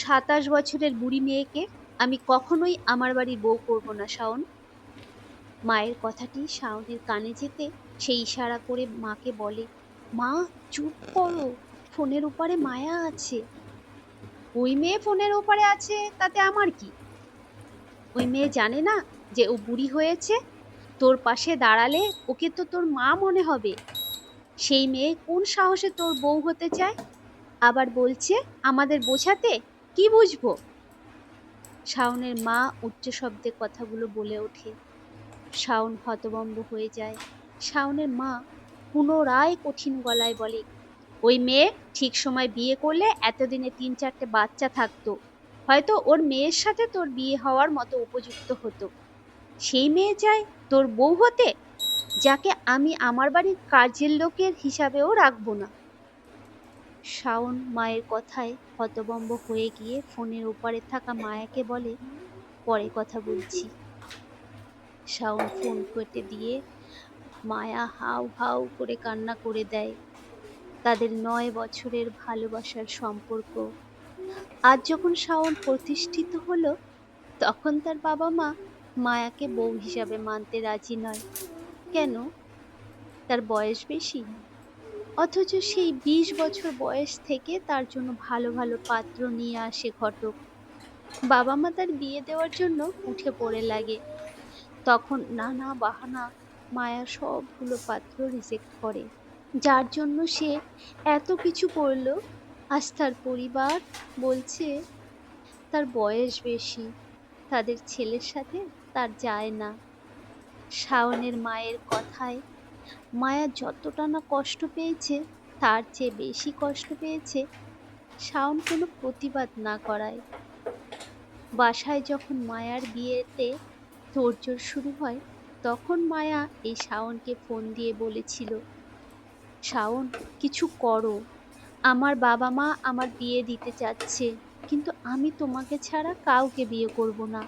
সাতাশ বছরের বুড়ি মেয়েকে আমি কখনোই আমার বাড়ির বউ করব না, শাওন। মায়ের কথাটি শাওনের কানে যেতে সে ইশারা করে মাকে বলে, মা, চুপ করো, ফোনের উপরে মায়া আছে। ওই মেয়ে ফোনের ওপারে আছে, তাতে আমার কি? ওই মেয়ে জানে না যে ও বুড়ি হয়েছে। তোর পাশে দাঁড়ালে ওকে তো তোর মা মনে হবে। সেই মেয়ে কোন সাহসে তোর বউ হতে চায়? আবার বলছে, আমাদের বোঝাতে কি বুঝব? শাওনের মা উচ্চ শব্দে কথাগুলো বলে ওঠে। শাওন হতবম্ব হয়ে যায়। শাওনের মা পুনরায় কঠিন গলায় বলে, ওই মেয়ে ঠিক সময় বিয়ে করলে এতদিনে তিন চারটে বাচ্চা থাকতো। হয়তো ওর মেয়ের সাথে তোর বিয়ে হওয়ার মতো উপযুক্ত হতো। সেই মেয়ে চায় তোর বউ হতে, যাকে আমি আমার বাড়ির কাজের লোকের হিসাবেও রাখব না। শাওন মায়ের কথায় হতবম্ব হয়ে গিয়ে ফোনের ওপারে থাকা মায়াকে বলে, পরে কথা বলছি। শাওন ফোন কেটে দিয়ে মায়া হাউ হাউ করে কান্না করে দেয়। তাদের নয় বছরের ভালোবাসার সম্পর্ক। আজ যখন শাওন প্রতিষ্ঠিত হলো, তখন তার বাবা মা মায়াকে বউ হিসাবে মানতে রাজি নয়। কেন? তার বয়স বেশি। অথচ সেই বিশ বছর বয়স থেকে তার জন্য ভালো ভালো পাত্র নিয়ে আসে ঘটক। বাবা মা তার বিয়ে দেওয়ার জন্য উঠে পড়ে লাগে। তখন নানা বাহানা মায়া সবগুলো পাত্র রিজেক্ট করে। যার জন্য সে এত কিছু করল। আজ তার পরিবার বলছে, তার বয়স বেশি। তাদের ছেলের সাথে তার যায় না। শাওনের মায়ের কথায় মায়া যতটা না কষ্ট পেয়েছে, তার চেয়ে বেশি কষ্ট পেয়েছে শাওন কোনো প্রতিবাদ না করায়। বাসায় যখন মায়ার বিয়েতে তোড়জোড় শুরু হয়, তখন মায়া এই শাওনকে ফোন দিয়ে বলেছিল, শাওন, কিছু করো। আমার বাবা মা আমার বিয়ে দিতে চাচ্ছে, কিন্তু আমি তোমাকে ছাড়া কাউকে বিয়ে করব না।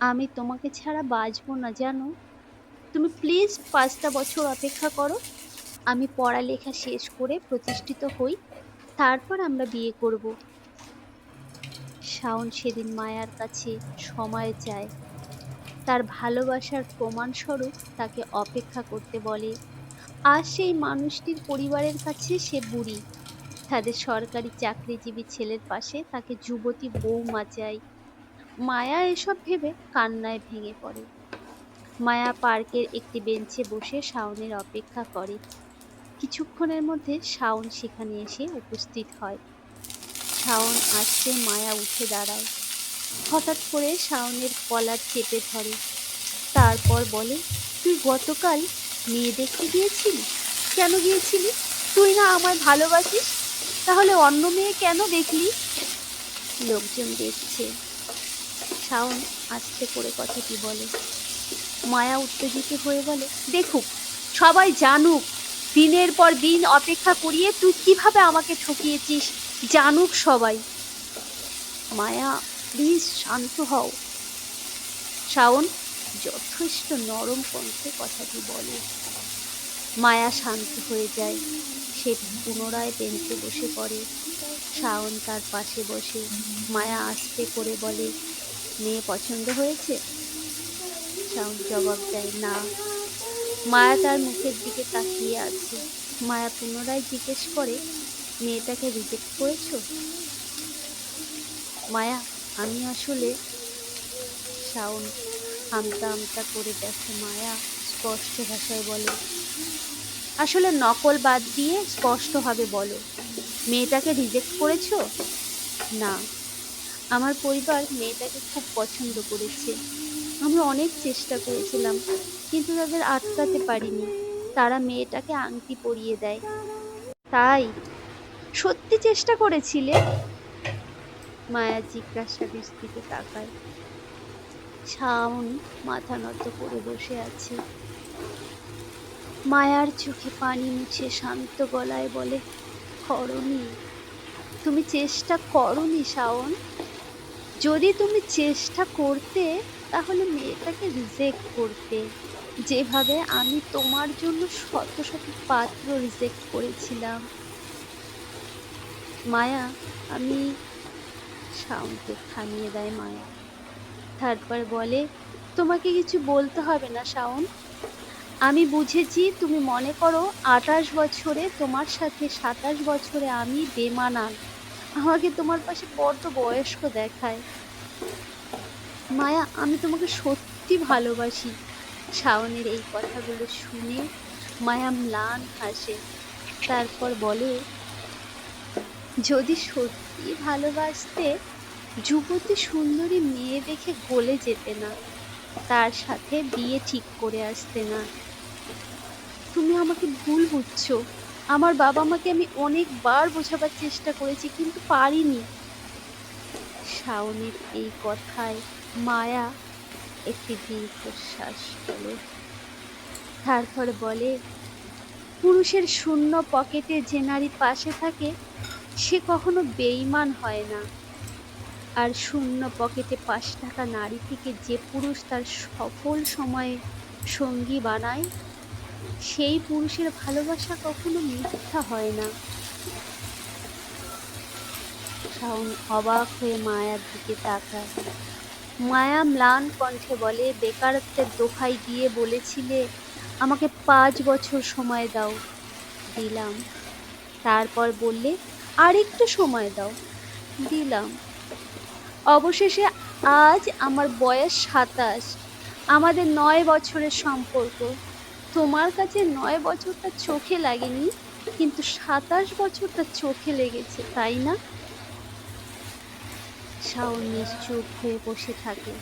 আমি তোমাকে ছাড়া বাঁচবো না, জানো? তুমি প্লিজ পাঁচটা বছর অপেক্ষা করো। আমি পড়ালেখা শেষ করে প্রতিষ্ঠিত হই। তারপর আমরা বিয়ে করব। শাওন সেদিন মায়ার কাছে সময় চায়। তার ভালোবাসার প্রমাণস্বরূপ তাকে অপেক্ষা করতে বলে। আর সেই মানুষটির পরিবারের কাছে সে বুড়ি। তাদের সরকারি চাকরিজীবী ছেলের পাশে তাকে যুবতী বৌমা চাই মায়া এসব ভেবে কান্নায় ভেঙে পড়ে। মায়া পার্কের একটি বেঞ্চে বসে শাওনের অপেক্ষা করে। কিছুক্ষণের মধ্যে শাওন সেখানে এসে উপস্থিত হয়। শাওন আসতে মায়া উঠে দাঁড়ায়। হঠাৎ করে শাওনের কলার চেপে ধরে। তারপর বলে, তুই গতকাল মেয়ে দেখতে গিয়েছিলি? কেন গিয়েছিলি? তুই না আমায় ভালোবাসিস? তাহলে অন্য মেয়ে কেন দেখলি? লোকজন দেখছে। শাওন আস্তে করে কথাটি বলে মায়া উত্তেজিত হয়ে বলে, দেখুক, সবাই জানুক, দিনের পর দিন অপেক্ষা করিয়ে তুই কীভাবে আমাকে ঠকিয়েছিস, জানুক সবাই। মায়া, প্লিজ শান্ত হও। শাওন যথেষ্ট নরম কণ্ঠে কথাটি বলে। মায়া শান্ত হয়ে যায়, সে পুনরায় বেঞ্চে বসে পড়ে। শাওন তার পাশে বসে মায়া আস্তে করে বলে, মেয়ে পছন্দ হয়েছে? জবাব দেয়, না। মায়া তার মুখের দিকে তাকিয়ে আছে। মায়া পুনরায় জিজ্ঞেস করে, মেয়েটাকে রিজেক্ট করেছ? মায়া, আমি আসলে শাওন, আমতা আমতা করে দেখে মায়া, স্পষ্ট ভাষায় বলে। আসলে নকল বাদ দিয়ে স্পষ্টভাবে বলো, মেয়েটাকে রিজেক্ট করেছ? না। আমার পরিবার মেয়েটাকে খুব পছন্দ করেছে। আমি অনেক চেষ্টা করেছিলাম, কিন্তু তাদের আটকাতে পারিনি। তারা মেয়েটাকে আংটি পরিয়ে দেয়। তাই সত্যি চেষ্টা করেছিলে? মায়া জিজ্ঞাসা দিকে তাকায়। শাওন মাথা নত করে বসে আছে। মায়ার চোখে পানি মুছে শান্ত গলায় বলে, করনি। তুমি চেষ্টা করনি, শাওন। যদি তুমি চেষ্টা করতে তাহলে মেয়েটাকে রিজেক্ট করতে। যেভাবে আমি তোমার জন্য শত শত পাত্র রিজেক্ট করেছিলাম। মায়া, আমি শাওনকে থামিয়ে দেয় মায়া। তারপর বলে, তোমাকে কিছু বলতে হবে না, শাওন। আমি বুঝেছি, তুমি মনে করো আঠাশ বছরে তোমার সাথে সাতাশ বছরে আমি বেমানান। আমাকে তোমার পাশে বড্ড বয়স্ক দেখায়। মায়া, আমি তোমাকে সত্যি ভালোবাসি। শাওনের এই কথাগুলো শুনে মায়া ম্লান হাসে। তারপর বলে, যদি সত্যি ভালোবাসতে যুবতী সুন্দরী মেয়ে দেখে গলে যেতে না, তার সাথে বিয়ে ঠিক করে আসতে না। তুমি আমাকে ভুল বুঝছ। আমার বাবা মাকে আমি অনেকবার বোঝাবার চেষ্টা করেছি, কিন্তু পারিনি। শাওনের এই কথায় মায়া একটি দীর্ঘশ্বাস ফেলে। তারপর বলে, পুরুষের শূন্য পকেটে যে নারী পাশে থাকে, সে কখনো বেইমান হয় না। আর শূন্য পকেটে পাঁচ টাকা নারী থেকে যে পুরুষ তার সফল সময়ে সঙ্গী বানায়, সেই পুরুষের ভালোবাসা কখনো মিথ্যা হয় না। অবাক হয়ে মায়ার দিকে তাকায়। মায়া ম্লান কণ্ঠে বলে, বেকারত্বের দোহাই দিয়ে বলেছিলে, আমাকে পাঁচ বছর সময় দাও। দিলাম। তারপর বললে আর একটু সময় দাও। দিলাম। অবশেষে আজ আমার বয়স সাতাশ। আমাদের নয় বছরের সম্পর্ক। তোমার কাছে নয় বছরটা চোখে লাগেনি, কিন্তু সাতাশ বছরটা চোখে লেগেছে, তাই না? শাওন নিশ্চুপ হয়ে বসে থাকে।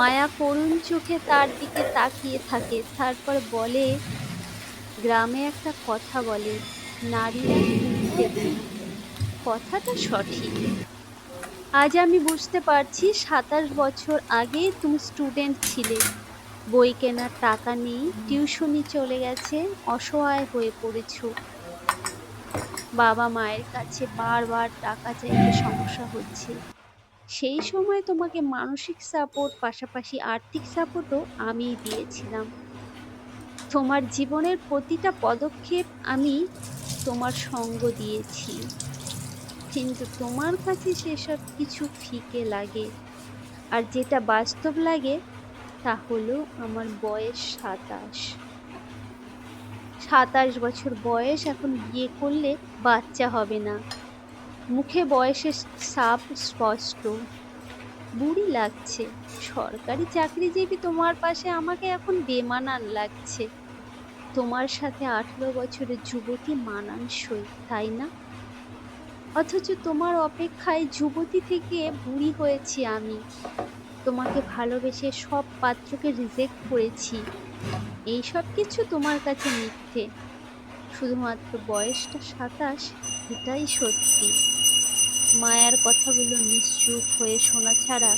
মায়া করুণ চোখে তার দিকে তাকিয়ে থাকে। তারপর বলে গ্রামে একটা কথা বলে নারীরা কিনতে কথাটা সঠিক। আজ আমি বুঝতে পারছি সাতাশ বছর আগে তুমি স্টুডেন্ট ছিলে। বই কেনার টাকা নেই টিউশনি চলে গেছে অসহায় হয়ে পড়েছো। বাবা মায়ের কাছে বারবার টাকা চাইতে সমস্যা হচ্ছে। সেই সময় তোমাকে মানসিক সাপোর্ট পাশাপাশি আর্থিক সাপোর্টও আমিই দিয়েছিলাম। তোমার জীবনের প্রতিটা পদক্ষেপ আমি তোমার সঙ্গ দিয়েছি। কিন্তু তোমার কাছে সেসব কিছু ফিকে লাগে। আর যেটা বাস্তব লাগে, তা হলো আমার বয়স সাতাশ। সাতাশ বছর বয়স, এখন বিয়ে করলে বাচ্চা হবে না। মুখে বয়সের সাপ স্পষ্ট। বুড়ি লাগছে। সরকারি চাকরিজীবী তোমার পাশে আমাকে এখন বেমানান লাগছে। তোমার সাথে আঠেরো বছরের যুবতী মানানসই, তাই না? অথচ তোমার অপেক্ষায় যুবতী থেকে বুড়ি হয়েছি আমি। তোমাকে ভালোবেসে সব পাত্রকে রিজেক্ট করেছি। এই সব কিছু তোমার কাছে মিথ্যে। শুধুমাত্র বয়সটা সাতাশ, এটাই সত্যি। মায়ার কথাগুলো নিশ্চুপ হয়ে শোনা ছাড়া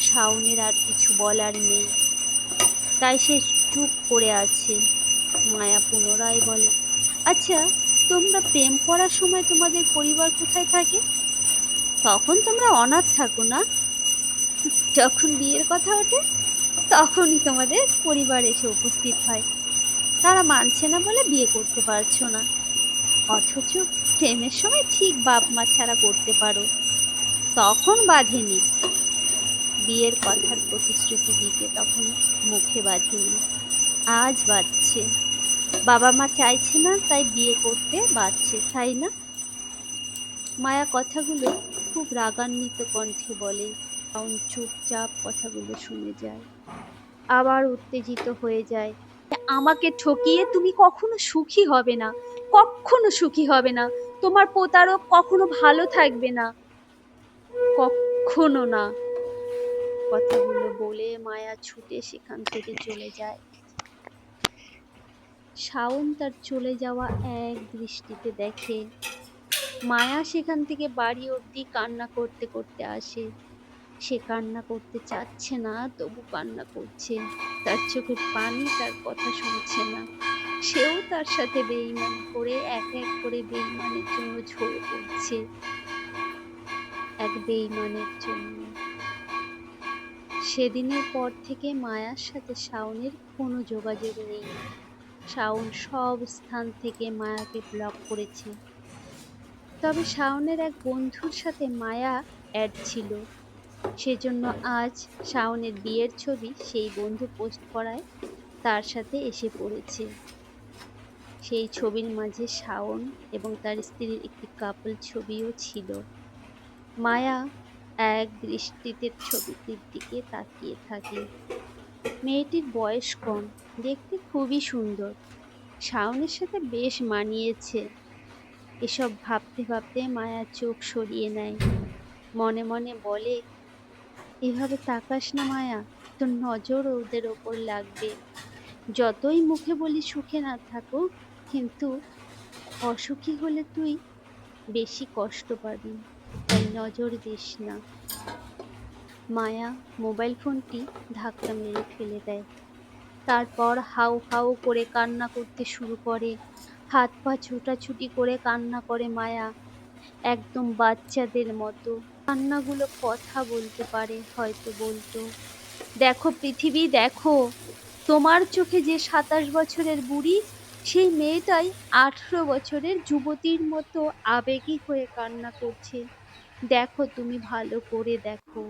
শাওনের আর কিছু বলার নেই। তাই সে চুপ করে আছে, মায়া পুনরায় বলে। আচ্ছা তোমরা প্রেম করার সময় তোমাদের পরিবার কোথায় থাকে? তখন তোমরা অনাথ থাকো না? যখন বিয়ের কথা ওঠে তখনই তোমাদের পরিবার এসে উপস্থিত হয়। তারা মানছে না বলে বিয়ে করতে পারছ না। অথচ প্রেমের সময় ঠিক বাপ মা ছাড়া করতে পারো। তখন বাঁধেনি। বিয়ের কথার প্রতিশ্রুতি দিতে তখন মুখে বাঁধেনি। আজ বাঁধছে। বাবা মা চাইছে না, তাই বিয়ে করতে বাঁধছে, তাই না? মায়া কথাগুলো খুব রাগান্বিত কণ্ঠে বলে শাওন চুপচাপ কথাগুলো শুনে যায়। আবার উত্তেজিত হয়ে যায়। আমাকে ঠকিয়ে তুমি কখনো সুখী হবে না, কখনো সুখী হবে না। তোমার প্রতারক কখনো ভালো থাকবে না। কখনো না। কথাগুলো বলে মায়া ছুটে সেখান থেকে চলে যায়। শাওন তার চলে যাওয়া এক দৃষ্টিতে দেখে। মায়া সেখান থেকে বাড়ি অবধি কান্না করতে করতে আসে। সে কান্না করতে চাচ্ছে না, তবু কান্না করছে। তার চোখের পানি তার কথা শুনছে না। সেও তার সাথে বেইমানি করে এক এক করে বেইমানের জন্য ঝরে পড়ছে এক বেইমানের জন্য। সেদিনের পর থেকে মায়ার সাথে শাওনের কোনো যোগাযোগ নেই। শাওন সব স্থান থেকে মায়াকে ব্লক করেছে। তবে শাওনের এক বন্ধুর সাথে মায়া অ্যাড ছিল। সেজন্য আজ শাওনের বিয়ের ছবি সেই বন্ধু পোস্ট করায় তার সাথে এসে পড়েছে। সেই ছবির মাঝে শাওন এবং তার স্ত্রীর একটি কাপল ছবিও ছিল। মায়া এক দৃষ্টিতে ছবিটির দিকে তাকিয়ে থাকে। মেয়েটির বয়স কম, দেখতে খুবই সুন্দর। শাওনের সাথে বেশ মানিয়েছে। এসব ভাবতে ভাবতে মায়া চোখ সরিয়ে নেয়। মনে মনে বলে এভাবে তাকাস না মায়া তোর নজর ওদের ওপর লাগবে। যতই মুখে বলি সুখে না থাকো কিন্তু অসুখী হলে তুই বেশি কষ্ট পাবি, তাই নজর দিস না। মায়া মোবাইল ফোনটি ধাক্কা মেরে ফেলে দেয়। তারপর হাউ হাউ করে কান্না করতে শুরু করে। হাত পা ছোটাছুটি করে কান্না করে মায়া, একদম বাচ্চাদের মতো। কান্নাগুলো কথা বলতে পারে, হয়তো বলতো। দেখো পৃথিবী, দেখো। তোমার চোখে যে সাতাশ বছরের বুড়ি, সেই মেয়েটাই আঠেরো বছরের যুবতীর মতো আবেগী হয়ে কান্না করছে। দেখো তুমি ভালো করে দেখো।